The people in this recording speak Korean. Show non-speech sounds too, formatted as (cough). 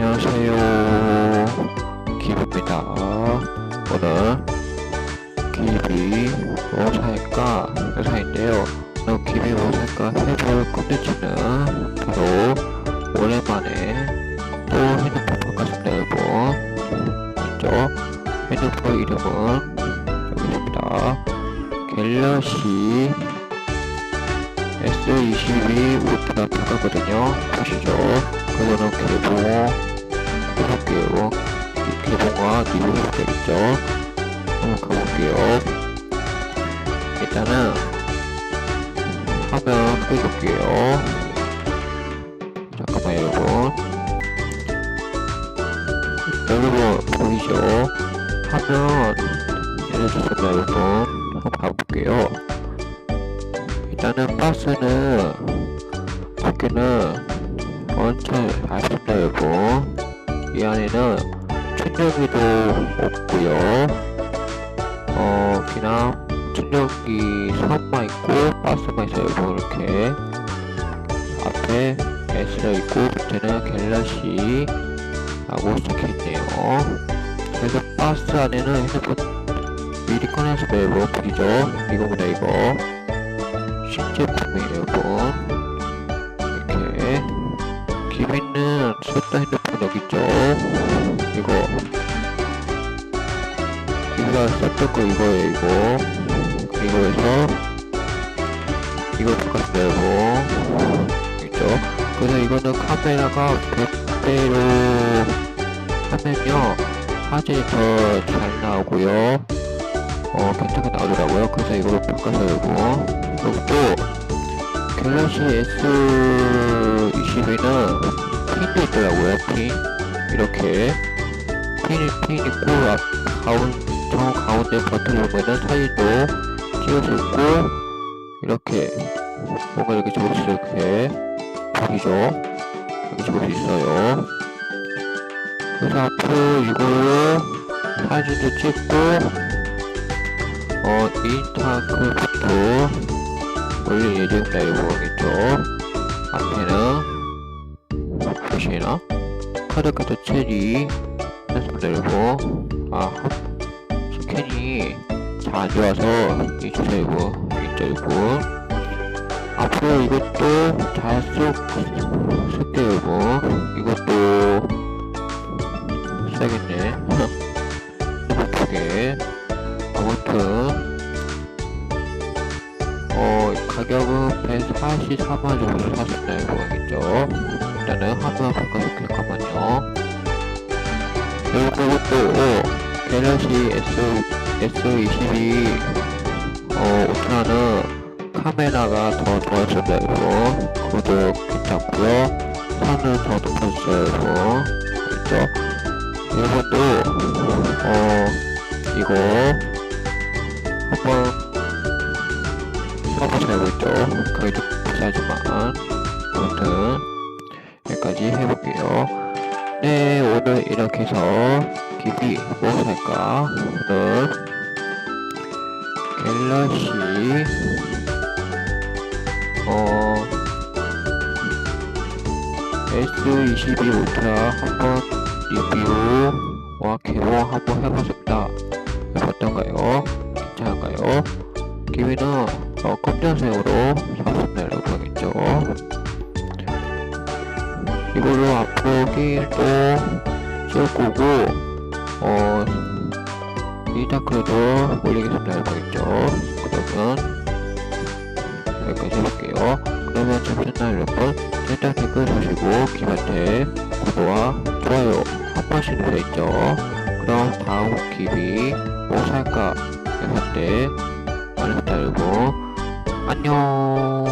안녕하세요. 기부입니다. 오늘 기비 뭐 살까 회사인데요. 오늘 기비 뭐 살까 해볼 컨텐츠는 바로 오랜만에 또 핸드폰 바꿨습니다 여러분. 있죠? 핸드폰 이름은 여기 있습니다. 갤럭시 S22 울트라 바꿨거든요. 보시죠. 그거는 개봉 해볼게요. 이 개봉과 리뷰 해볼게겠죠. 한번 가볼게요. 일단은 화면 끄볼게요. 잠깐만 여러분. 여러분 보이죠? 화면 내려줬습니다 여러분. 한번 가볼게요. 일단은 박스는 두께는 아쉽다 여러분 이 안에는 충전기도 없고요. 어 그냥 충전기 선만 있고 박스만 있어요. 여러분 이렇게. 앞에 S가 있고 밑에는 갤럭시 라고 적혀있네요. 그래서 박스 안에는 핸드폰 미리 꺼내서 매번 보이죠? 이거보다 이거. 신제품이에요 여러분 기미는 썼다 핸드폰 여기 있죠? 이거. 이거 썼던 거 이거예요 이거. 이거에서 이거 똑같습니다 여러분 있죠? 그래서 이거는 카메라가 100대로 하면요 화질이 더 잘 나오고요. 어 괜찮게 나오더라고요. 그래서 이걸로 바꿔서 여러분 그리고 또 갤럭시 S22는 핀도 있더라고요 핀 이렇게. 핀, 핀 있고 앞, 가운, 저 가운데 버튼을 보면은 사진도 찍을 수 있고 이렇게. 뭔가 이렇게 적을 수 이렇게 보이죠? 이렇게 적을 수 있어요. 그래서 앞으로 이걸로 사진도 찍고 어 인스타그램 도 올릴 예정입니다 여러분이죠 앞에는 보시나 카드 카드 체리. 했습니다 여러분 아 스캔이 잘 안 좋아서 있죠 여러분 앞으로 이것도 잘쓸 쓸게요 여러분 이것도 써야겠네. (laughs) 예쁘게? 아무튼 144만 정도 샀습니다. 이거겠죠? 일단은 클릭하면요. 그리고 또, 갤럭시 S, S22, 어, 울트라는 카메라가 더. 이거. 그것도 괜찮고요 선은 더. 이거. 그렇죠? 여러분도, 어, 이거, 한번 써보셔야 겠죠 거의 좀 비싸지만 아무튼 여기까지 해볼게요 네 오늘 이렇게 해서 기비 뭐 살까 오늘 갤럭시 어 S22 울트라 한번 리뷰와 개봉 한번 해보셨다 어떤가요? 괜찮은가요? 기위는 어, 검정색으로 샀습니다 여러분 있죠. 이걸로 앞으로 게임도 쓸 거고 어 이다크도 올리겠습니다. 여러분 있죠? 그러면 여기까지 해볼게요. 그러면 잠시만 여러분 일단 댓글 주시고 김한테 구독과 좋아요 한 번씩 눌러있죠. 그럼 다음 기비 뭐 살까? 해볼 때 알겠다 여러분 안녕.